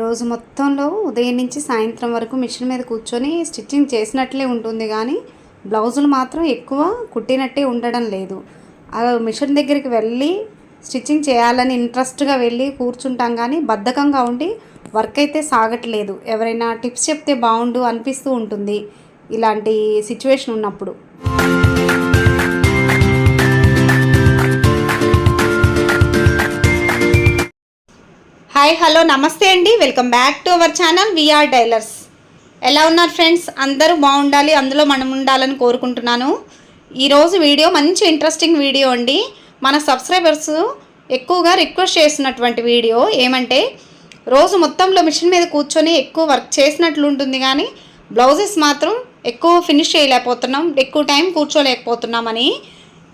రోజు మొత్తంలో ఉదయం నుంచి సాయంత్రం వరకు మిషన్ మీద కూర్చొని స్టిచ్చింగ్ చేసినట్లే ఉంటుంది కానీ బ్లౌజులు మాత్రం ఎక్కువ కుట్టినట్టే ఉండడం లేదు. అవి మిషన్ దగ్గరికి వెళ్ళి స్టిచ్చింగ్ చేయాలని ఇంట్రెస్ట్గా వెళ్ళి కూర్చుంటాం కానీ బద్ధకంగా ఉండి వర్క్ అయితే సాగట్లేదు. ఎవరైనా టిప్స్ చెప్తే బాగుండు అనిపిస్తూ ఉంటుంది. ఇలాంటి సిచ్యువేషన్ ఉన్నప్పుడు. హాయ్ హలో నమస్తే అండి. Welcome back to our channel VR dealers ఎలా ఉన్నారు ఫ్రెండ్స్ అందరూ బాగుండాలి అందులో మనం ఉండాలని కోరుకుంటున్నాను. ఈరోజు వీడియో మంచి ఇంట్రెస్టింగ్ వీడియో అండి. మన సబ్స్క్రైబర్స్ ఎక్కువగా రిక్వెస్ట్ చేస్తున్నటువంటి వీడియో ఏమంటే రోజు మొత్తంలో మిషన్ మీద కూర్చొని ఎక్కువ వర్క్ చేసినట్లు ఉంటుంది కానీ బ్లౌజెస్ మాత్రం ఎక్కువ ఫినిష్ చేయలేకపోతున్నాం ఎక్కువ టైం కూర్చోలేకపోతున్నామని.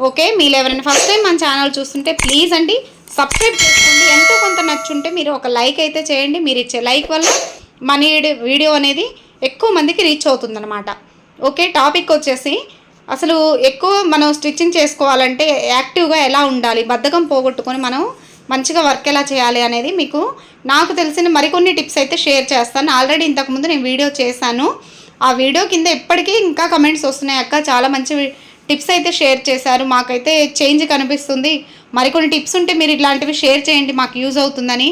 ఓకే మీరు ఎవరైనా ఫస్ట్ టైం మన ఛానల్ చూస్తుంటే ప్లీజ్ అండి సబ్స్క్రైబ్ చేసుకోండి. ఎంతో కొంత నచ్చుంటే మీరు ఒక లైక్ అయితే చేయండి. మీరు ఇచ్చే లైక్ వల్ల మన వీడియో అనేది ఎక్కువ మందికి రీచ్ అవుతుందన్నమాట. ఓకే టాపిక్ వచ్చేసి అసలు ఎక్కువ మనం స్టిచ్చింగ్ చేసుకోవాలంటే యాక్టివ్గా ఎలా ఉండాలి? బద్ధకం పోగొట్టుకొని మనం మంచిగా వర్క్ ఎలా చేయాలి అనేది మీకు నాకు తెలిసిన మరికొన్ని టిప్స్ అయితే షేర్ చేస్తాను. ఆల్రెడీ ఇంతకుముందు నేను వీడియో చేశాను. ఆ వీడియో కింద ఇప్పటికీ ఇంకా కమెంట్స్ వస్తున్నాయి. అక్క చాలా మంచి టిప్స్ అయితే షేర్ చేశారు. మాకైతే చేంజ్ కనిపిస్తుంది. మరికొన్ని టిప్స్ ఉంటే మీరు ఇలాంటివి షేర్ చేయండి. మాకు యూజ్ అవుతుందని.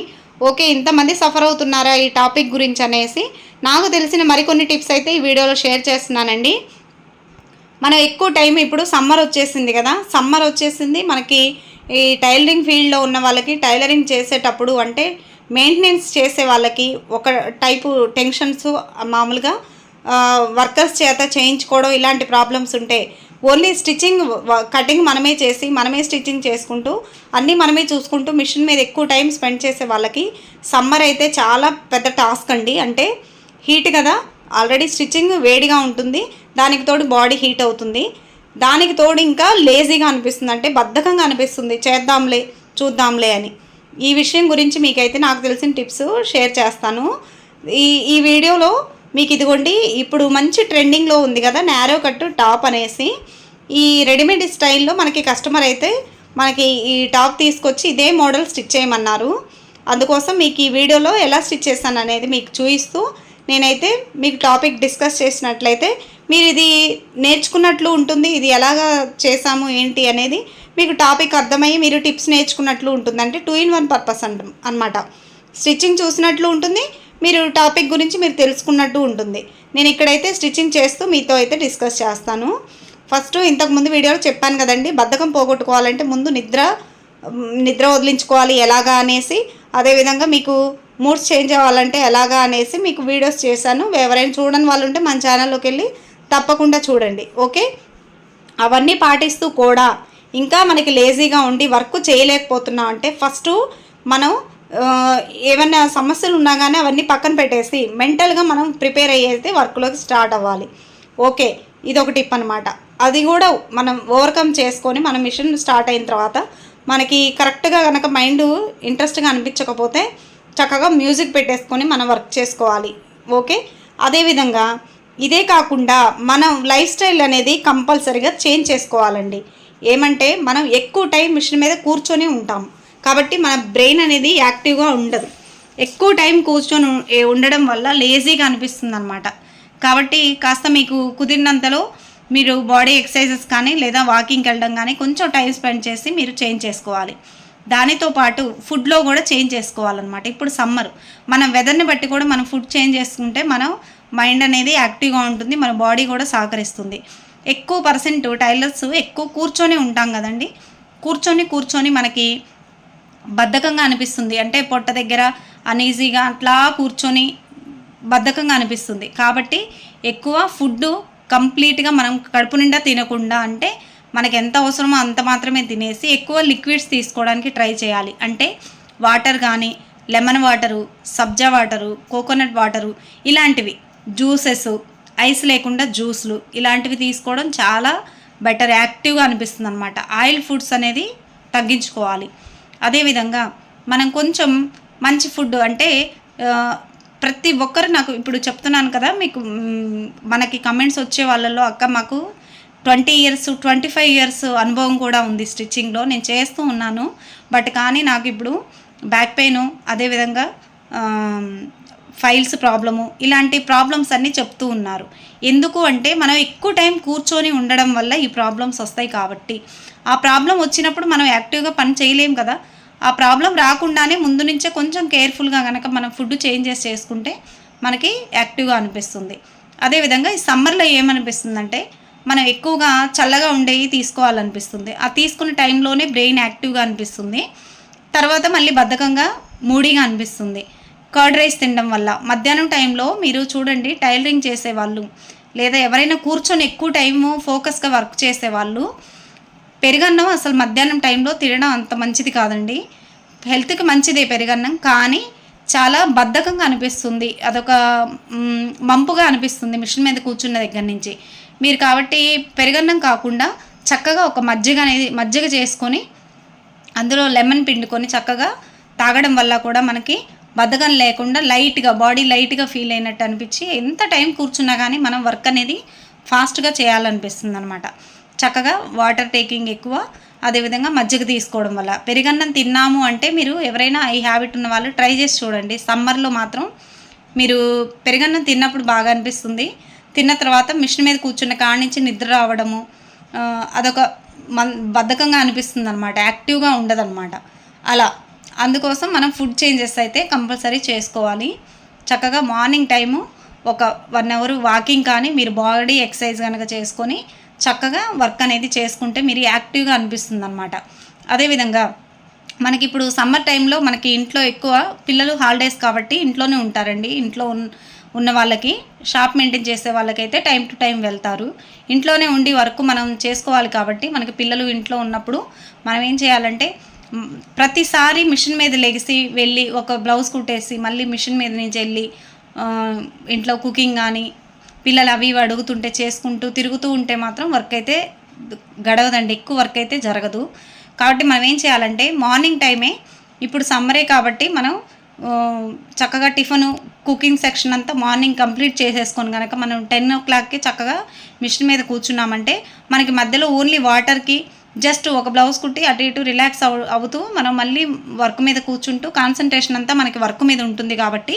ఓకే ఇంతమంది సఫర్ అవుతున్నారా ఈ టాపిక్ గురించి అనేసి. నాకు తెలిసిన మరికొన్ని టిప్స్ అయితే ఈ వీడియోలో షేర్ చేస్తున్నానండి. మనం ఎక్కువ టైం ఇప్పుడు సమ్మర్ వచ్చేసింది కదా. సమ్మర్ వచ్చేసింది. మనకి ఈ టైలరింగ్ ఫీల్డ్లో ఉన్న వాళ్ళకి టైలరింగ్ చేసేటప్పుడు అంటే మెయింటెనెన్స్ చేసే వాళ్ళకి ఒక టైపు టెన్షన్స్ మామూలుగా వర్కర్స్ చేత చేయించుకోవడం ఇలాంటి ప్రాబ్లమ్స్ ఉంటాయి ఓన్లీ స్టిచ్చింగ్ కటింగ్ మనమే చేసి మనమే స్టిచ్చింగ్ చేసుకుంటూ అన్నీ మనమే చూసుకుంటూ మిషన్ మీద ఎక్కువ టైం స్పెండ్ చేసే వాళ్ళకి సమ్మర్ అయితే చాలా పెద్ద టాస్క్ అండి. అంటే హీట్ కదా ఆల్రెడీ స్టిచ్చింగ్ వేడిగా ఉంటుంది దానికి తోడు బాడీ హీట్ అవుతుంది. దానికి తోడు ఇంకా లేజీగా అనిపిస్తుంది అంటే బద్ధకంగా అనిపిస్తుంది. చేద్దాంలే చూద్దాంలే అని. ఈ విషయం గురించి మీకైతే నాకు తెలిసిన టిప్స్ షేర్ చేస్తాను. ఈ ఈ వీడియోలో మీకు ఇదిగోండి ఇప్పుడు మంచి ట్రెండింగ్లో ఉంది కదా నేరో కట్టు టాప్ అనేసి. ఈ రెడీమేడ్ స్టైల్లో మనకి కస్టమర్ అయితే మనకి ఈ టాప్ తీసుకొచ్చి ఇదే మోడల్ స్టిచ్ చేయమన్నారు. అందుకోసం మీకు ఈ వీడియోలో ఎలా స్టిచ్ చేశాను అనేది మీకు చూపిస్తూ నేనైతే మీకు టాపిక్ డిస్కస్ చేసినట్లయితే మీరు ఇది నేర్చుకున్నట్లు ఉంటుంది ఇది ఎలాగా చేసాము ఏంటి అనేది మీకు టాపిక్ అర్థమయ్యి మీరు టిప్స్ నేర్చుకున్నట్లు ఉంటుంది అంటే టూ ఇన్ వన్ పర్పస్ అంట అనమాట స్టిచ్చింగ్ చూసినట్లు ఉంటుంది మీరు టాపిక్ గురించి మీరు తెలుసుకున్నట్టు ఉంటుంది. నేను ఇక్కడైతే స్టిచ్చింగ్ చేస్తూ మీతో అయితే డిస్కస్ చేస్తాను. ఫస్ట్ ఇంతకుముందు వీడియోలో చెప్పాను కదండి బద్ధకం పోగొట్టుకోవాలంటే ముందు నిద్ర నిద్ర వదిలించుకోవాలి ఎలాగా అనేసి అదేవిధంగా మీకు మూడ్స్ చేంజ్ అవ్వాలంటే ఎలాగా అనేసి మీకు వీడియోస్ చేశాను. ఎవరైనా చూడని వాళ్ళు ఉంటే మన ఛానల్లోకి వెళ్ళి తప్పకుండా చూడండి ఓకే? అవన్నీ పాటిస్తూ కూడా ఇంకా మనకి లేజీగా ఉండి వర్క్ చేయలేకపోతున్నాం అంటే ఫస్ట్ మనం ఏమైనా సమస్యలు ఉన్నా కానీ అవన్నీ పక్కన పెట్టేసి మెంటల్గా మనం ప్రిపేర్ అయ్యేది వర్క్లోకి స్టార్ట్ అవ్వాలి. ఓకే ఇది ఒక టిప్ అనమాట అది కూడా మనం ఓవర్కమ్ చేసుకొని మన మిషన్ స్టార్ట్ అయిన తర్వాత మనకి కరెక్ట్గా కనుక మైండ్ ఇంట్రెస్ట్గా అనిపించకపోతే చక్కగా మ్యూజిక్ పెట్టేసుకొని మనం వర్క్ చేసుకోవాలి. ఓకే అదేవిధంగా ఇదే కాకుండా మనం లైఫ్ స్టైల్ అనేది కంపల్సరీగా చేంజ్ చేసుకోవాలండి. ఏమంటే మనం ఎక్కువ టైం మిషన్ మీద కూర్చొని ఉంటాం. కాబట్టి మన బ్రెయిన్ అనేది యాక్టివ్గా ఉండదు. ఎక్కువ టైం కూర్చొని ఉండడం వల్ల లేజీగా అనిపిస్తుంది అనమాట కాబట్టి కాస్త మీకు కుదిరినంతలో మీరు బాడీ ఎక్సర్సైజెస్ కానీ లేదా వాకింగ్కి వెళ్ళడం కానీ కొంచెం టైం స్పెండ్ చేసి మీరు చేంజ్ చేసుకోవాలి. దానితో పాటు ఫుడ్లో కూడా చేంజ్ చేసుకోవాలన్నమాట. ఇప్పుడు సమ్మర్. మన వెదర్ని బట్టి కూడా మనం ఫుడ్ చేంజ్ చేసుకుంటే మనం మైండ్ అనేది యాక్టివ్గా ఉంటుంది మన బాడీ కూడా సహకరిస్తుంది. ఎక్కువ పర్సెంట్ టైలర్స్ ఎక్కువ కూర్చొని ఉంటాం కదండి. కూర్చొని కూర్చొని మనకి బద్ధకంగా అనిపిస్తుంది. అంటే పొట్ట దగ్గర అనీజీగా అట్లా కూర్చొని బద్ధకంగా అనిపిస్తుంది. కాబట్టి ఎక్కువ ఫుడ్ కంప్లీట్గా మనం కడుపు నిండా తినకుండా అంటే మనకి ఎంత అవసరమో అంత మాత్రమే తినేసి ఎక్కువ లిక్విడ్స్ తీసుకోవడానికి ట్రై చేయాలి. అంటే వాటర్ కానీ లెమన్ వాటరు సబ్జా వాటరు కోకోనట్ వాటరు ఇలాంటివి జ్యూసెస్ ఐస్ లేకుండా జ్యూస్లు ఇలాంటివి తీసుకోవడం చాలా బెటర్ యాక్టివ్గా అనిపిస్తుంది అనమాట ఆయిల్ ఫుడ్స్ అనేది తగ్గించుకోవాలి. అదేవిధంగా మనం కొంచెం మంచి ఫుడ్ అంటే ప్రతి ఒక్కరు నాకు ఇప్పుడు చెప్తున్నాను కదా మీకు మనకి కమెంట్స్ వచ్చే వాళ్ళలో అక్క మాకు twenty years twenty five years అనుభవం కూడా ఉంది స్టిచ్చింగ్లో నేను చేస్తూ ఉన్నాను. బట్ కానీ నాకు ఇప్పుడు బ్యాక్ పెయిన్ అదేవిధంగా ఫైల్స్ ప్రాబ్లము ఇలాంటి ప్రాబ్లమ్స్ అన్నీ చెప్తూ ఉన్నారు. ఎందుకు అంటే మనం ఎక్కువ టైం కూర్చొని ఉండడం వల్ల ఈ ప్రాబ్లమ్స్ వస్తాయి కాబట్టి. ఆ ప్రాబ్లం వచ్చినప్పుడు మనం యాక్టివ్గా పని చేయలేం కదా. ఆ ప్రాబ్లం రాకుండానే ముందు నుంచే కొంచెం కేర్ఫుల్గా కనుక మనం ఫుడ్ చేంజెస్ చేసుకుంటే మనకి యాక్టివ్గా అనిపిస్తుంది. అదేవిధంగా ఈ సమ్మర్లో ఏమనిపిస్తుందంటే మనం ఎక్కువగా చల్లగా ఉండేవి తీసుకోవాలనిపిస్తుంది. ఆ తీసుకున్న టైంలోనే బ్రెయిన్ యాక్టివ్గా అనిపిస్తుంది. తర్వాత మళ్ళీ బద్ధకంగా మూడీగా అనిపిస్తుంది. కర్డ్ రైస్ తినడం వల్ల. మధ్యాహ్నం టైంలో మీరు చూడండి టైలరింగ్ చేసేవాళ్ళు. లేదా ఎవరైనా కూర్చొని ఎక్కువ టైము ఫోకస్గా వర్క్ చేసేవాళ్ళు. పెరుగన్నం అసలు మధ్యాహ్నం టైంలో తినడం అంత మంచిది కాదండి. హెల్త్కి మంచిదే పెరుగన్నం. కానీ చాలా బద్ధకంగా అనిపిస్తుంది. అదొక మంపుగా అనిపిస్తుంది మిషన్ మీద కూర్చున్న దగ్గర నుంచి. మీరు కాబట్టి పెరుగన్నం కాకుండా చక్కగా ఒక మజ్జిగ అనేది మజ్జిగ చేసుకొని అందులో లెమన్ పిండుకొని చక్కగా తాగడం వల్ల కూడా మనకి బద్ధకం లేకుండా లైట్గా బాడీ లైట్గా ఫీల్ అయినట్టు అనిపించి ఎంత టైం కూర్చున్నా కానీ మనం వర్క్ అనేది ఫాస్ట్గా చేయాలనిపిస్తుంది అనమాట చక్కగా వాటర్ టేకింగ్ ఎక్కువ అదేవిధంగా మజ్జిగ తీసుకోవడం వల్ల. పెరుగన్నం తిన్నాము అంటే మీరు ఎవరైనా ఈ హ్యాబిట్ ఉన్న వాళ్ళు ట్రై చేసి చూడండి. సమ్మర్లో మాత్రం మీరు పెరుగన్నం తిన్నప్పుడు బాగా అనిపిస్తుంది. తిన్న తర్వాత మిషన్ మీద కూర్చున్న కాడి నుంచి నిద్ర రావడము అదొక మన్ బద్ధకంగా అనిపిస్తుంది అనమాట యాక్టివ్గా ఉండదన్నమాట. అలా. అందుకోసం మనం ఫుడ్ చేంజెస్ అయితే కంపల్సరీ చేసుకోవాలి. చక్కగా మార్నింగ్ టైము ఒక వన్ అవర్ వాకింగ్ కానీ మీరు బాడీ ఎక్సర్సైజ్ కనుక చేసుకొని చక్కగా వర్క్ అనేది చేసుకుంటే మీరు యాక్టివ్గా అనిపిస్తుంది అనమాట అదేవిధంగా మనకి ఇప్పుడు సమ్మర్ టైంలో మనకి ఇంట్లో ఎక్కువ పిల్లలు హాలిడేస్ కాబట్టి ఇంట్లోనే ఉంటారండి. ఇంట్లో ఉన్ ఉన్న వాళ్ళకి షాప్ మెయింటైన్ చేసే వాళ్ళకైతే టైం టు టైం వెళ్తారు. ఇంట్లోనే ఉండి వర్క్ మనం చేసుకోవాలి కాబట్టి మనకి పిల్లలు ఇంట్లో ఉన్నప్పుడు మనం ఏం చేయాలంటే ప్రతిసారి మిషన్ మీద లెగిసి వెళ్ళి ఒక బ్లౌజ్ కుట్టేసి మళ్ళీ మిషన్ మీద నుంచి వెళ్ళి ఇంట్లో కుకింగ్ కానీ పిల్లలు అవి ఇవి అడుగుతుంటే చేసుకుంటూ తిరుగుతూ ఉంటే మాత్రం వర్క్ అయితే గడవదండి. ఎక్కువ వర్క్ అయితే జరగదు. కాబట్టి మనం ఏం చేయాలంటే మార్నింగ్ టైమే ఇప్పుడు సమ్మరే కాబట్టి మనం చక్కగా టిఫిన్ కుకింగ్ సెక్షన్ అంతా మార్నింగ్ కంప్లీట్ చేసేసుకొని కనుక మనం టెన్ ఓ క్లాక్కి చక్కగా మిషన్ మీద కూర్చున్నామంటే మనకి మధ్యలో ఓన్లీ వాటర్కి జస్ట్ ఒక బ్లౌజ్ కుట్టి అటు ఇటు రిలాక్స్ అవు అవుతూ మనం మళ్ళీ వర్క్ మీద కూర్చుంటూ కాన్సన్ట్రేషన్ అంతా మనకి వర్క్ మీద ఉంటుంది కాబట్టి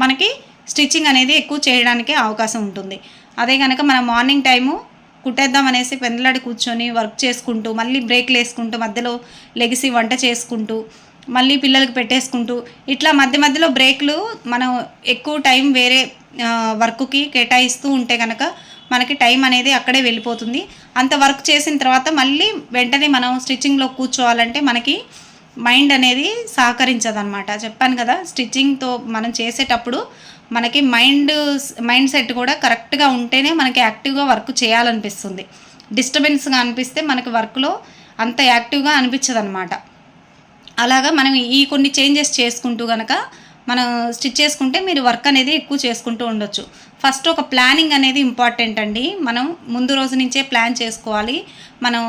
మనకి స్టిచ్చింగ్ అనేది ఎక్కువ చేయడానికి అవకాశం ఉంటుంది. అదే కనుక మనం మార్నింగ్ టైము కుట్టేద్దాం అనేసి పెందలాడి కూర్చొని వర్క్ చేసుకుంటూ మళ్ళీ బ్రేక్లు వేసుకుంటూ మధ్యలో లెగిసి వంట చేసుకుంటూ మళ్ళీ పిల్లలకు పెట్టేసుకుంటూ ఇట్లా మధ్య మధ్యలో బ్రేక్లు మనం ఎక్కువ టైం వేరే వర్క్కి కేటాయిస్తూ ఉంటే కనుక మనకి టైం అనేది అక్కడే వెళ్ళిపోతుంది. అంత వర్క్ చేసిన తర్వాత మళ్ళీ వెంటనే మనం స్టిచ్చింగ్లో కూర్చోవాలంటే మనకి మైండ్ అనేది సహకరించదనమాట చెప్పాను కదా స్టిచ్చింగ్తో మనం చేసేటప్పుడు మనకి మైండ్ మైండ్ సెట్ కూడా కరెక్ట్గా ఉంటేనే మనకి యాక్టివ్గా వర్క్ చేయాలనిపిస్తుంది. డిస్టర్బెన్స్గా అనిపిస్తే మనకి వర్క్లో అంత యాక్టివ్గా అనిపించదనమాట అలాగా మనం ఈ కొన్ని చేంజెస్ చేసుకుంటూ కనుక మనం స్టిచ్ చేసుకుంటే మీరు వర్క్ అనేది ఎక్కువ చేసుకుంటూ ఉండొచ్చు. ఫస్ట్ ఒక ప్లానింగ్ అనేది ఇంపార్టెంట్ అండి. మనం ముందు రోజు నుంచే ప్లాన్ చేసుకోవాలి. మనం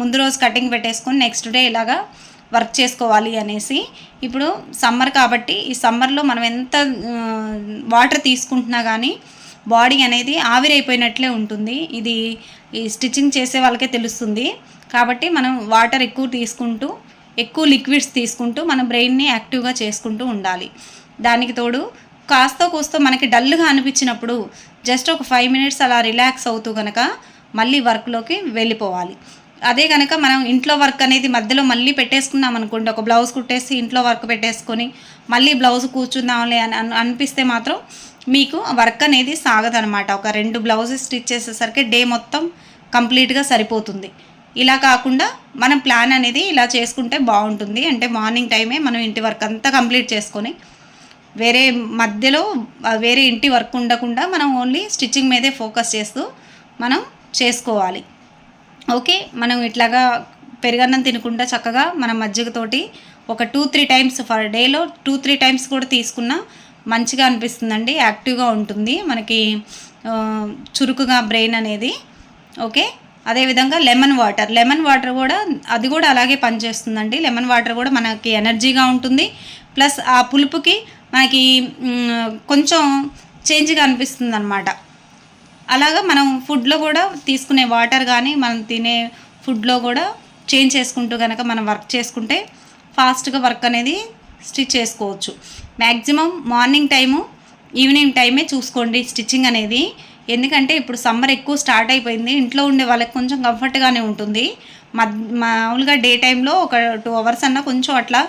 ముందు రోజు కటింగ్ పెట్టేసుకొని నెక్స్ట్ డే ఇలాగా వర్క్ చేసుకోవాలి అనేసి. ఇప్పుడు సమ్మర్ కాబట్టి ఈ సమ్మర్లో మనం ఎంత వాటర్ తీసుకుంటున్నా కానీ బాడీ అనేది ఆవిరైపోయినట్లే ఉంటుంది. ఇది ఈ స్టిచ్చింగ్ చేసే వాళ్ళకే తెలుస్తుంది. కాబట్టి మనం వాటర్ ఎక్కువ తీసుకుంటూ ఎక్కువ లిక్విడ్స్ తీసుకుంటూ మన బ్రెయిన్ని యాక్టివ్గా చేసుకుంటూ ఉండాలి. దానికి తోడు కాస్త కూస్తో మనకి డల్గా అనిపించినప్పుడు జస్ట్ ఒక ఫైవ్ మినిట్స్ అలా రిలాక్స్ అవుతూ కనుక మళ్ళీ వర్క్లోకి వెళ్ళిపోవాలి. అదే కనుక మనం ఇంట్లో వర్క్ అనేది మధ్యలో మళ్ళీ పెట్టేసుకున్నాం అనుకోండి ఒక బ్లౌజ్ కుట్టేసి ఇంట్లో వర్క్ పెట్టేసుకొని మళ్ళీ బ్లౌజ్ కూర్చుందాంలే అని అనిపిస్తే మాత్రం మీకు వర్క్ అనేది సాగదనమాట ఒక రెండు బ్లౌజెస్ స్టిచ్ చేసేసరికి డే మొత్తం కంప్లీట్గా సరిపోతుంది. ఇలా కాకుండా మనం ప్లాన్ అనేది ఇలా చేసుకుంటే బాగుంటుంది. అంటే మార్నింగ్ టైమే మనం ఇంటి వర్క్ అంతా కంప్లీట్ చేసుకొని వేరే మధ్యలో వేరే ఇంటి వర్క్ ఉండకుండా మనం ఓన్లీ స్టిచ్చింగ్ మీదే ఫోకస్ చేస్తూ మనం చేసుకోవాలి. ఓకే మనం ఇట్లాగా పెరుగన్నం తినకుండా చక్కగా మన మజ్జిగతోటి ఒక టూ త్రీ టైమ్స్ ఫర్ డేలో టూ త్రీ టైమ్స్ కూడా తీసుకున్నా మంచిగా అనిపిస్తుందండి. యాక్టివ్గా ఉంటుంది. మనకి చురుకుగా బ్రెయిన్ అనేది. ఓకే అదేవిధంగా లెమన్ వాటర్ లెమన్ వాటర్ కూడా అది కూడా అలాగే పనిచేస్తుందండి. లెమన్ వాటర్ కూడా మనకి ఎనర్జీగా ఉంటుంది. ప్లస్ ఆ పులుపుకి మనకి కొంచెం చేంజ్గా అనిపిస్తుంది అనమాట అలాగా మనం ఫుడ్లో కూడా తీసుకునే వాటర్ కానీ మనం తినే ఫుడ్లో కూడా చేంజ్ చేసుకుంటూ కనుక మనం వర్క్ చేసుకుంటే ఫాస్ట్గా వర్క్ అనేది స్టిచ్ చేసుకోవచ్చు. మ్యాక్సిమం మార్నింగ్ టైము ఈవినింగ్ టైమే చూసుకోండి స్టిచ్చింగ్ అనేది. ఎందుకంటే ఇప్పుడు సమ్మర్ ఎక్కువ స్టార్ట్ అయిపోయింది. ఇంట్లో ఉండే వాళ్ళకి కొంచెం కంఫర్ట్గానే ఉంటుంది. మామూలుగా డే టైంలో ఒక టూ అవర్స్ అన్నా కొంచెం అట్లా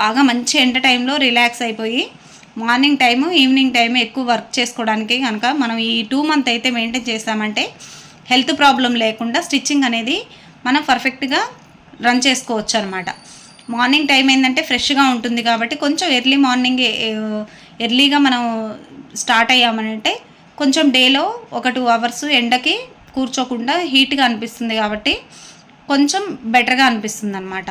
బాగా మంచి ఎండ టైంలో రిలాక్స్ అయిపోయి మార్నింగ్ టైము ఈవినింగ్ టైము ఎక్కువ వర్క్ చేసుకోవడానికి కనుక మనం ఈ టూ మంత్ అయితే మెయింటైన్ చేస్తామంటే హెల్త్ ప్రాబ్లం లేకుండా స్టిచ్చింగ్ అనేది మనం పర్ఫెక్ట్గా రన్ చేసుకోవచ్చు అనమాట మార్నింగ్ టైం ఏంటంటే ఫ్రెష్గా ఉంటుంది కాబట్టి కొంచెం ఎర్లీ మార్నింగ్ ఎర్లీగా మనం స్టార్ట్ అయ్యామనంటే కొంచెం డేలో ఒక టూ అవర్స్ ఎండకి కూర్చోకుండా హీట్గా అనిపిస్తుంది కాబట్టి కొంచెం బెటర్గా అనిపిస్తుంది అనమాట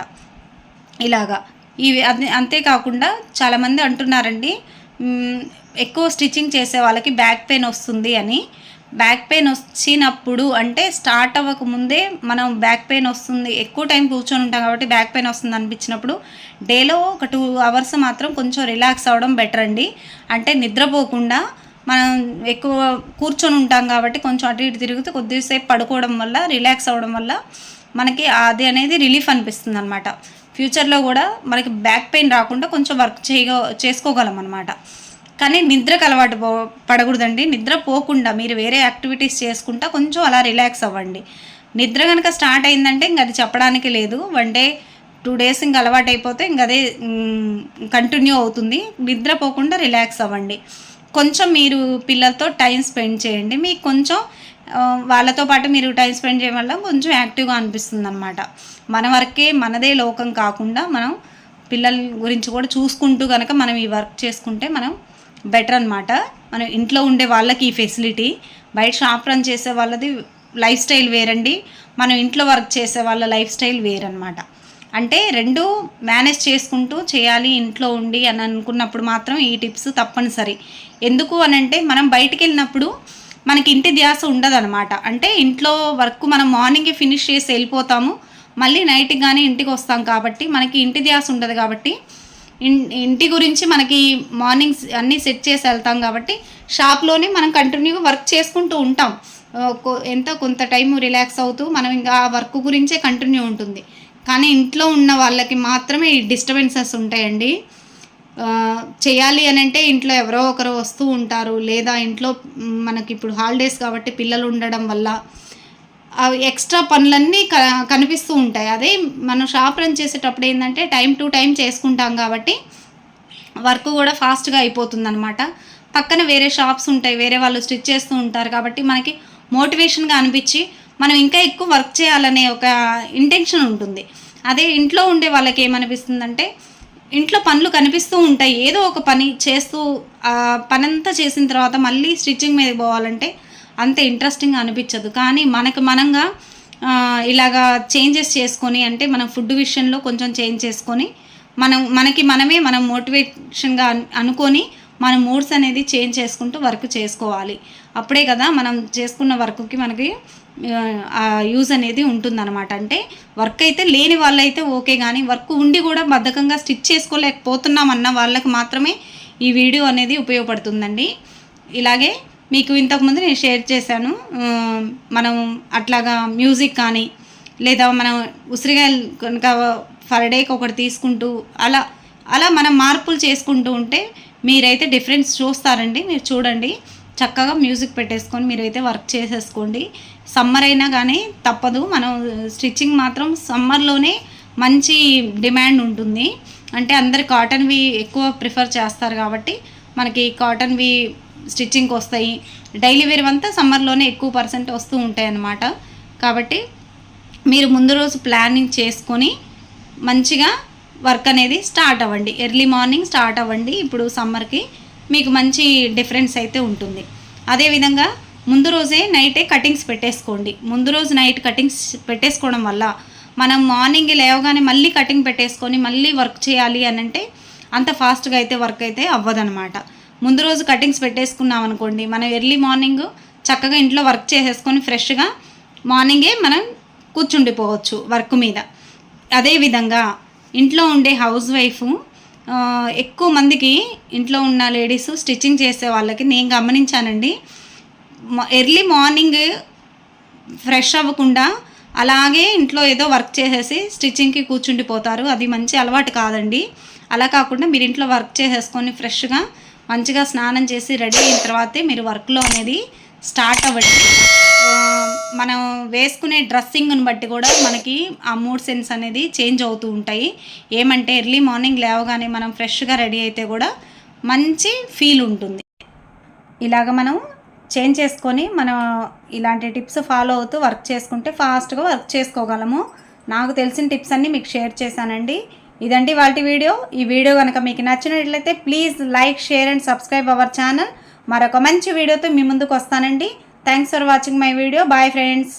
ఇలాగా. ఇవి అదే అంతేకాకుండా చాలామంది అంటున్నారండి ఎక్కువ స్టిచ్చింగ్ చేసే వాళ్ళకి బ్యాక్ పెయిన్ వస్తుంది అని. బ్యాక్ పెయిన్ వచ్చినప్పుడు అంటే స్టార్ట్ అవ్వక ముందే మనం బ్యాక్ పెయిన్ వస్తుంది ఎక్కువ టైం కూర్చొని ఉంటాం కాబట్టి బ్యాక్ పెయిన్ వస్తుంది అనిపించినప్పుడు డేలో ఒక టూ అవర్స్ మాత్రం కొంచెం రిలాక్స్ అవ్వడం బెటర్ అండి అంటే నిద్రపోకుండా మనం ఎక్కువ కూర్చొని ఉంటాం కాబట్టి కొంచెం అటు ఇటు తిరుగుతూ కొద్దిసేపు పడుకోవడం వల్ల రిలాక్స్ అవ్వడం వల్ల మనకి అది అనేది రిలీఫ్ అనిపిస్తుంది అనమాట ఫ్యూచర్లో కూడా మనకి బ్యాక్ పెయిన్ రాకుండా కొంచెం వర్క్ చేయగ చేసుకోగలం అనమాట కానీ నిద్రకు అలవాటు పో పడకూడదండి. నిద్ర పోకుండా మీరు వేరే యాక్టివిటీస్ చేసుకుంటా కొంచెం అలా రిలాక్స్ అవ్వండి. నిద్ర కనుక స్టార్ట్ అయిందంటే ఇంక అది చెప్పడానికి లేదు. వన్ డే టూ డేస్ ఇంక అలవాటు అయిపోతే ఇంక అదే కంటిన్యూ అవుతుంది. నిద్ర పోకుండా రిలాక్స్ అవ్వండి. కొంచెం మీరు పిల్లలతో టైం స్పెండ్ చేయండి. మీకు కొంచెం వాళ్ళతో పాటు మీరు టైం స్పెండ్ చేయడం వల్ల కొంచెం యాక్టివ్గా అనిపిస్తుంది అనమాట మన వరకే మనదే లోకం కాకుండా మనం పిల్లల గురించి కూడా చూసుకుంటూ కనుక మనం ఈ వర్క్ చేసుకుంటే మనం బెటర్ అనమాట మనం ఇంట్లో ఉండే వాళ్ళకి ఈ ఫెసిలిటీ బయట షాప్ రన్ చేసే వాళ్ళది లైఫ్ స్టైల్ వేరండి. మనం ఇంట్లో వర్క్ చేసే వాళ్ళ లైఫ్ స్టైల్ వేరనమాట అంటే రెండు మేనేజ్ చేసుకుంటూ చేయాలి ఇంట్లో ఉండి అని అనుకున్నప్పుడు మాత్రం ఈ టిప్స్ తప్పనిసరి. ఎందుకు అని అంటే మనం బయటికి వెళ్ళినప్పుడు మనకి ఇంటి ధ్యాస ఉండదనమాట అంటే ఇంట్లో వర్క్ మనం మార్నింగే ఫినిష్ చేసి వెళ్ళిపోతాము మళ్ళీ నైట్కి కానీ ఇంటికి వస్తాం కాబట్టి మనకి ఇంటి ధ్యాస ఉండదు కాబట్టి ఇంటి గురించి మనకి మార్నింగ్స్ అన్నీ సెట్ చేసి వెళ్తాం కాబట్టి షాప్లోనే మనం కంటిన్యూగా వర్క్ చేసుకుంటూ ఉంటాం. ఎంత కొంత టైం రిలాక్స్ అవుతూ మనం ఇంకా ఆ వర్క్ గురించే కంటిన్యూ ఉంటుంది. కానీ ఇంట్లో ఉన్న వాళ్ళకి మాత్రమే ఈ డిస్టర్బెన్సెస్ ఉంటాయండి. చేయాలి అని అంటే ఇంట్లో ఎవరో ఒకరు వస్తూ ఉంటారు. లేదా ఇంట్లో మనకి ఇప్పుడు హాలిడేస్ కాబట్టి పిల్లలు ఉండడం వల్ల అవి ఎక్స్ట్రా పనులన్నీ క కనిపిస్తూ ఉంటాయి. అదే మనం షాప్ రన్ చేసేటప్పుడు ఏంటంటే టైం టు టైం చేసుకుంటాం కాబట్టి వర్క్ కూడా ఫాస్ట్గా అయిపోతుంది అనమాట పక్కన వేరే షాప్స్ ఉంటాయి. వేరే వాళ్ళు స్టిచ్ చేస్తూ ఉంటారు కాబట్టి మనకి మోటివేషన్గా అనిపించి మనం ఇంకా ఎక్కువ వర్క్ చేయాలనే ఒక ఇంటెన్షన్ ఉంటుంది. అదే ఇంట్లో ఉండే వాళ్ళకి ఏమనిపిస్తుందంటే ఇంట్లో పనులు కనిపిస్తూ ఉంటాయి. ఏదో ఒక పని చేస్తూ పని పనంతా చేసిన తర్వాత మళ్ళీ స్టిచ్చింగ్ మీద పోవాలంటే అంత ఇంట్రెస్టింగ్ అనిపించదు. కానీ మనకు మనంగా ఇలాగా చేంజెస్ చేసుకొని అంటే మనం ఫుడ్ విషయంలో కొంచెం చేంజ్ చేసుకొని మనం మనకి మనమే మనం మోటివేషన్గా అనుకొని మన మూడ్స్ అనేది చేంజ్ చేసుకుంటూ వర్క్ చేసుకోవాలి. అప్పుడే కదా మనం చేసుకున్న వర్క్కి మనకి యూజ్ అనేది ఉంటుందన్నమాట. అంటే వర్క్ అయితే లేని వాళ్ళైతే ఓకే కానీ వర్క్ ఉండి కూడా బద్ధకంగా స్టిచ్ చేసుకోలేకపోతున్నాం అన్న వాళ్ళకి మాత్రమే ఈ వీడియో అనేది ఉపయోగపడుతుందండి. ఇలాగే మీకు ఇంతకుముందు నేను షేర్ చేశాను మనం అట్లాగా మ్యూజిక్ కానీ లేదా మనం ఉసిరికాయలు కనుక ఫర్ డేకి ఒకటి తీసుకుంటూ అలా అలా మనం మార్పులు చేసుకుంటూ ఉంటే మీరైతే డిఫరెన్స్ చూస్తారండి మీరు చూడండి. చక్కగా మ్యూజిక్ పెట్టేసుకొని మీరైతే వర్క్ చేసేసుకోండి. సమ్మర్ అయినా కానీ తప్పదు. మనం స్టిచ్చింగ్ మాత్రం సమ్మర్లోనే మంచి డిమాండ్ ఉంటుంది. అంటే అందరు కాటన్వి ఎక్కువ ప్రిఫర్ చేస్తారు కాబట్టి మనకి కాటన్వి స్టిచ్చింగ్కి వస్తాయి డైలీ వేర్ అంతా సమ్మర్లోనే ఎక్కువ పర్సెంట్ వస్తూ ఉంటాయి అన్నమాట. కాబట్టి మీరు ముందు రోజు ప్లానింగ్ చేసుకొని మంచిగా వర్క్ అనేది స్టార్ట్ అవ్వండి. ఎర్లీ మార్నింగ్ స్టార్ట్ అవ్వండి. ఇప్పుడు సమ్మర్కి మీకు మంచి డిఫరెన్స్ అయితే ఉంటుంది. అదేవిధంగా ముందు రోజే నైటే కటింగ్స్ పెట్టేసుకోండి. ముందు రోజు నైట్ కటింగ్స్ పెట్టేసుకోవడం వల్ల మనం మార్నింగ్ లేవగానే మళ్ళీ కటింగ్ పెట్టేసుకొని మళ్ళీ వర్క్ చేయాలి అని అంటే అంత ఫాస్ట్గా అయితే వర్క్ అయితే అవ్వదనమాట ముందు రోజు కటింగ్స్ పెట్టేసుకున్నాం అనుకోండి మనం ఎర్లీ మార్నింగ్ చక్కగా ఇంట్లో వర్క్ చేసేసుకొని ఫ్రెష్గా మార్నింగే మనం కూర్చుండిపోవచ్చు వర్క్ మీద. అదేవిధంగా ఇంట్లో ఉండే హౌస్ వైఫ్ ఎక్కువ మందికి ఇంట్లో ఉన్న లేడీస్ స్టిచ్చింగ్ చేసే వాళ్ళకి నేను గమనించానండి. ఎర్లీ మార్నింగ్ ఫ్రెష్ అవ్వకుండా అలాగే ఇంట్లో ఏదో వర్క్ చేసేసి స్టిచ్చింగ్కి కూర్చుండిపోతారు. అది మంచి అలవాటు కాదండి. అలా కాకుండా మీరు ఇంట్లో వర్క్ చేసేసుకొని ఫ్రెష్గా మంచిగా స్నానం చేసి రెడీ అయిన తర్వాతే మీరు వర్క్లో అనేది స్టార్ట్ అవ్వండి. మనం వేసుకునే డ్రెస్సింగ్ని బట్టి కూడా మనకి ఆ మూడ్ సెన్స్ అనేది చేంజ్ అవుతూ ఉంటాయి. ఏమంటే ఎర్లీ మార్నింగ్ లేవగానే మనం ఫ్రెష్గా రెడీ అయితే కూడా మంచి ఫీల్ ఉంటుంది. ఇలాగ మనం చేంజ్ చేసుకొని మనం ఇలాంటి టిప్స్ ఫాలో అవుతూ వర్క్ చేసుకుంటే ఫాస్ట్గా వర్క్ చేసుకోగలము. నాకు తెలిసిన టిప్స్ అన్నీ మీకు షేర్ చేశానండి. ఇదండి వాటి వీడియో. ఈ వీడియో కనుక మీకు నచ్చినట్లయితే please like share and subscribe our channel. మరొక మంచి వీడియోతో మీ ముందుకు వస్తానండి. Thanks for watching my video bye friends